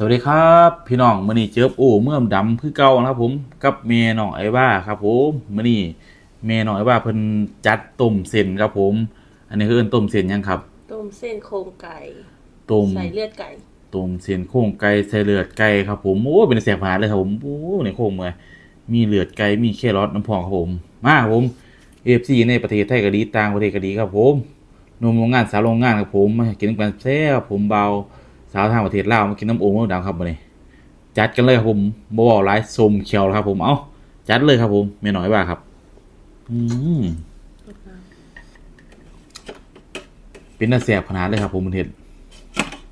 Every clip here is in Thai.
สวัสดีครับ พี่น้องมื่อนี้เจอโอ้เมื่อมดำคือเก่านะครับผมกับเมน้องไอ้ว่าครับผมมื่อนี้เมน้องไอ้ว่าเพิ่นจัดต้มเส้นครับผม อันนี้คือเอิ้นต้มเส้นหยังครับต้มเส้นโครงไก่ต้มใส่เลือดไก่ต้มเส้นโครงไก่ใส่เลือดไก่ครับผมโอ้เป็นแสบหาเลยครับผมโอ้ในโครงเลยมีเลือดไก่มีแครอทน้ำพองครับผมมาครับผมเอฟซีในประเทศไทยก็ดีต่างประเทศก็ดีครับผมหนมโรงงานสาวโรงงานครับผมมากินน้ำกันแซ่บผมเบา สาวทางประเทศลาวมากินน้ำโอ่งน้ำดังครับวันนี้จัดกันเลยครับผมบ่บอกหลายสมเขียวครับ ผม เอ้าจัดเลยครับผมไม่น้อยว่าครับ อืมเป็นน่าแสบขนาดเลยครับ ผมมันเห็น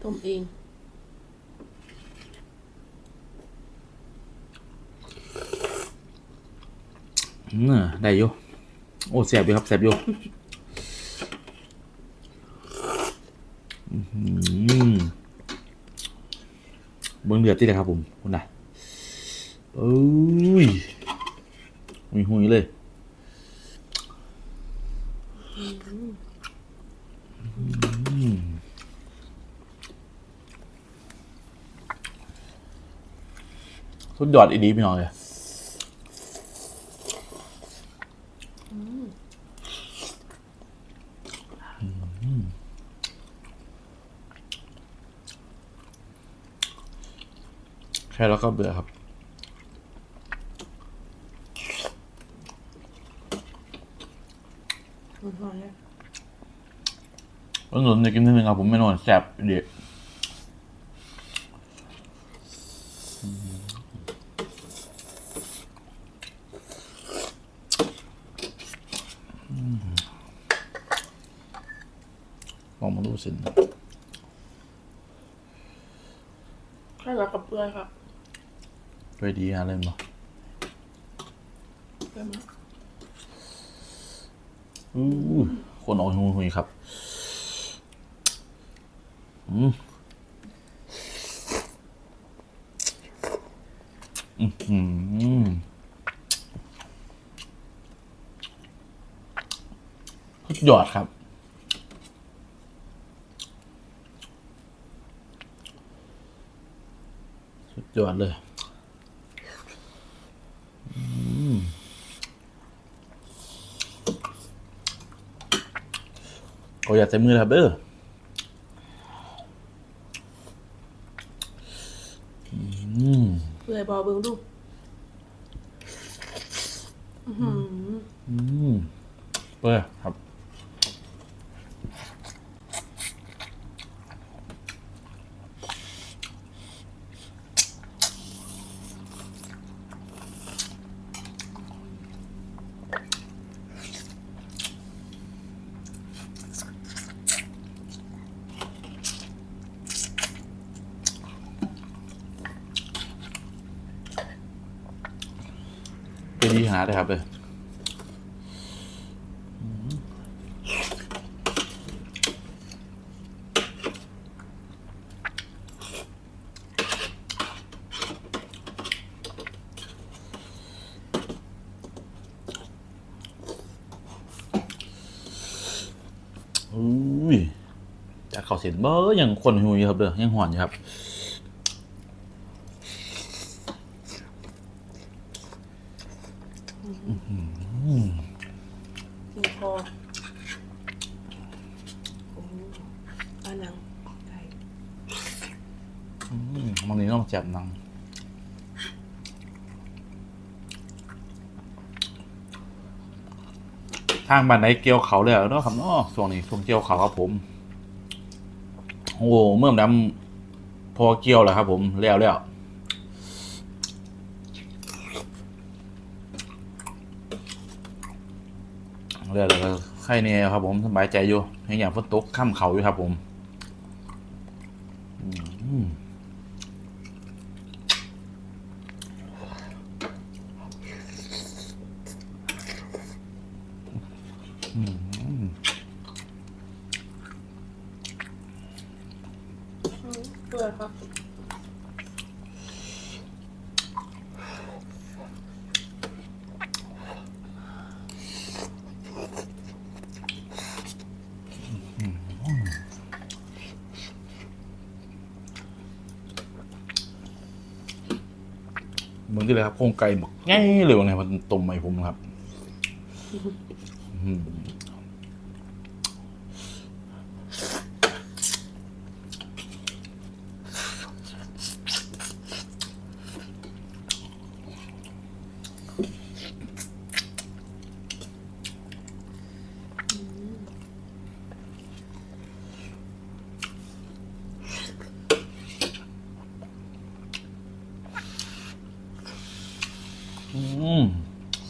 ต้มเองอืมได้อยู่โอ้แสบอยู่ครับแสบอยู่อื้อหือ เบิ้งเดือดที่ไหนครับผมคุณน่ะเอ้ยหุยหุยเลยสุดยอดอีดีพี่น้องเลย แค่แล้วก็เบื่อครับมันหอมเลยต้นหนุนจะกินนิดนึงครับผมไม่นอนแสบเด็กลองมาดูสิแค่แล้วกับเปลือยครับ ไปดีฮะเล่นบ่เปลือยมากอู้คนออกหุยหุยครับอืมอือหือสุดยอดครับสุดยอดเลย โออย่าใส่มือครับเด้ออเปื่อยบอเบิ้งดูอื้อหือ อืมเปื่อยครับ ไปดี หาได้ครับเลยอุ้ยจากเขาเสียนเบอร์ยังคนหูอยู่ครับเด้อยังหอนอยู่ครับ กินพอโอ้ ปลาหนังไก่อืมบางทีต้องจับหนังทางบ้านไหนเกี่ยวเขาเลยเนาะครับเนาะช่วงนี้ช่วงเกี่ยวเขาครับผม โอ้เมื่อมดำพอเกี่ยวแล้วครับผมแล้วแล้วแล้วแล้วก็ไข่เนี่ยครับผมสบายใจอยู่ยังอย่างฝนตกข้ามเขาอยู่ครับผม อืม เปลือยครับ ที่เลยครับโครงไก่บอกง่ายเลยว่าไงมันต้มไหมผมครับ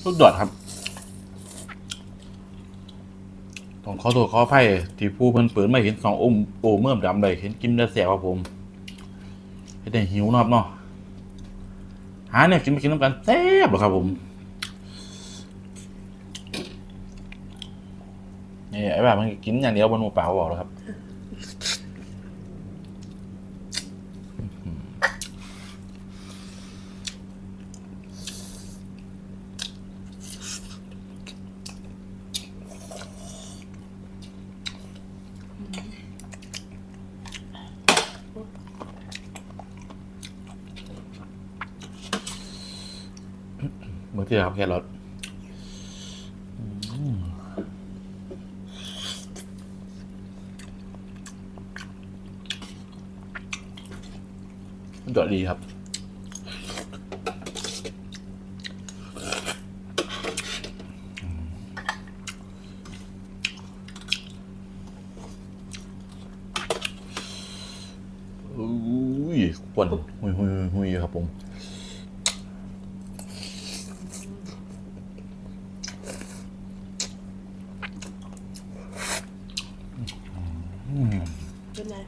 สุดยอดครับต้องขอโทษขออภัยที่ผู้เพิ่นเปิดมาเห็นสองอมโอเมื่อมดำเลยเห็นกินได้แสบครับผมเฮ็ดได้หิวนาะครับเนาะหาเนี่ยกินมากินน้ำกันแซ่บบ่ครับผมนี่ไอ้แบบมันกินอย่างเดียวบนหมูเปล่าบอกแล้วครับ เมื่อครับแครอทอืมสุดยอดดีครับ อุ้ยควันหุยหุยหุยครับผม เป็นไง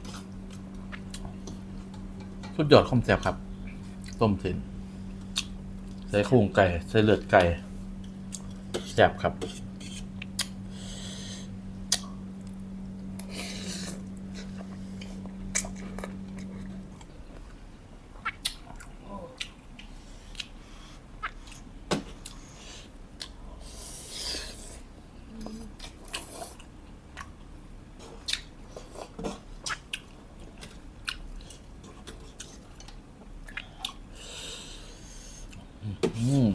สุดยอดคอมแซ่บครับ ต้มเส้นใส่โครงไก่ใส่เลือดไก่แซ่บครับ อืม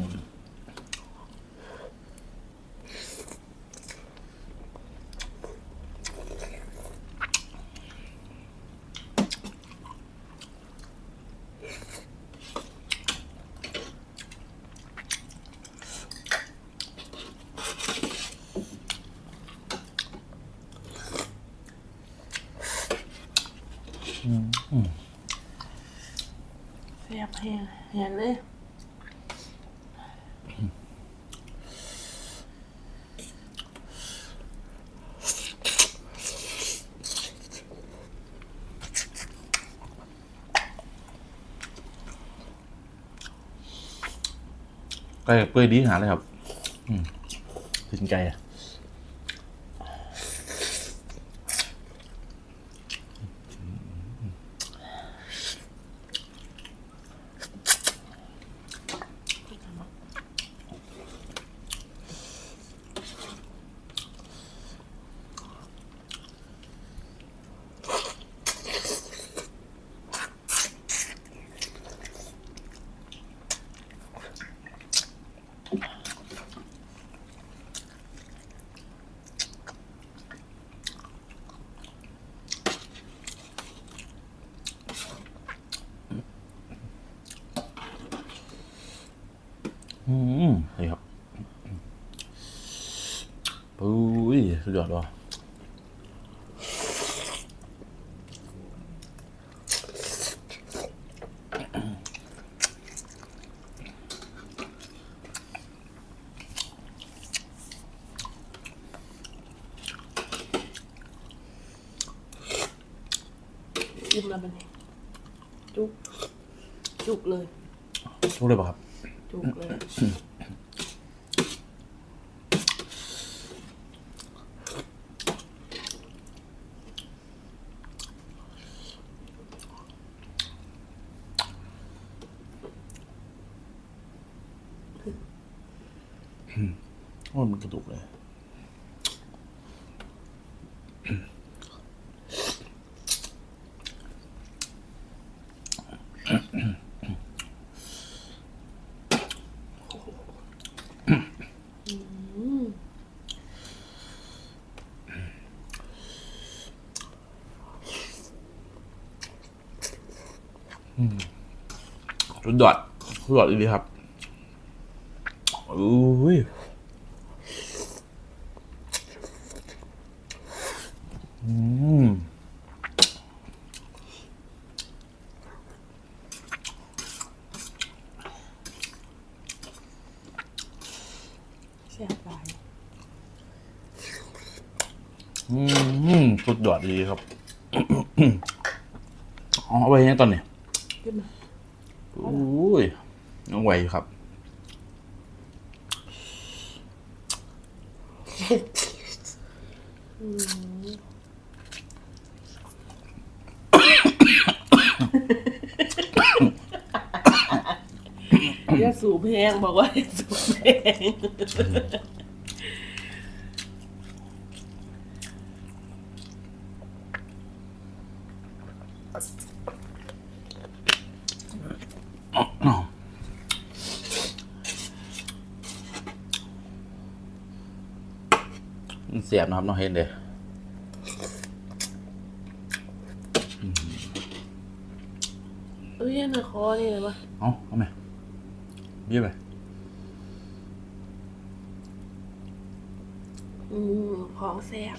อืมอืม แซ่บแห้ง เห็นเลยไก่กับเปื่อยดีขนาเลยครับ อืมกินไก่อะ อืมนี่ครับปุ้ยสุดยอดว่ะยิ้มแล้วเป็นจุก จุกเลยทุกเลยป่ะครับ จุกเลย โอ้ยมันกระดูกเลย สุ ดยอดสุดยอดอีกครับอุ้ยอืมแซ่บหลายอืมสุดยอดดีครับเอาเอาไว้เนี่ยตอนนี้ ขึ้นมา อุ้ยน้องไหวครับ อย่าสูบแห้งบอกว่าอย่าสูบแห้ง มัน เสียบนะครับน้องเห็นเด้อเอ้ยในคอนี่เลยปะเอาเอาไหมเบี้ยไปอืมของแซ่บ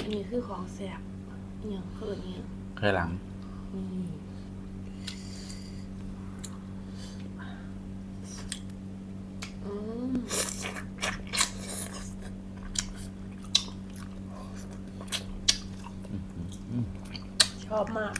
อันนี้คือของแซ่บอหย่างเพิ่นเนี่ยใครหลัง อืมอืมช อบมาก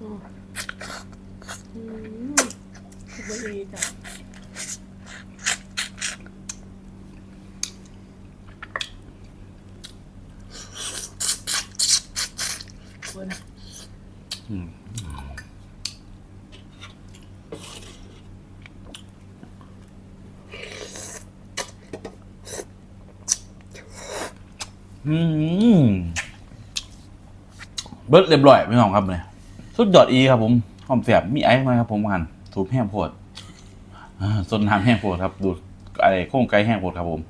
อืมอืมคิดว่าดีจ้ะ คุณอืมเบิร์ดเรียบร้อยพี่น้องครับเนี่ยสุดยอดอีครับผมหอมเสียบมีไอซ์ไหมครับผมกันถูกแห้งโพดส้นน้ำแห้งโพดครับ ดูอะไรโค้งไก่แห้งโพดครับผม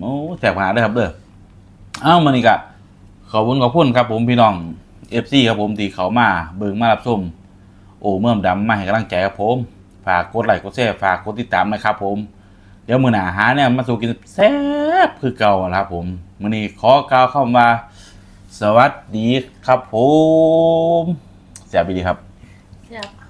โอ้แสบขนาดเลยครับเด้อเอ้ามานี่กะ ขอบคุณขอบคุณครับผมพี่น้องเอฟซีครับผมที่เขามาเบิ่งมารับชมโอ้เมื่อมดำมาให้กำลังใจครับผมฝากกดไลค์กดแชร์ฝากกดติดตามนะครับผมเดี๋ยวมือหนาหาเนี่ยมาสู่กินแซ่บคือเก่าแล้วครับผมมือนี้ขอกล่าวเข้ามา สวัสดีครับผมแซ่บดีครับ แซ่บ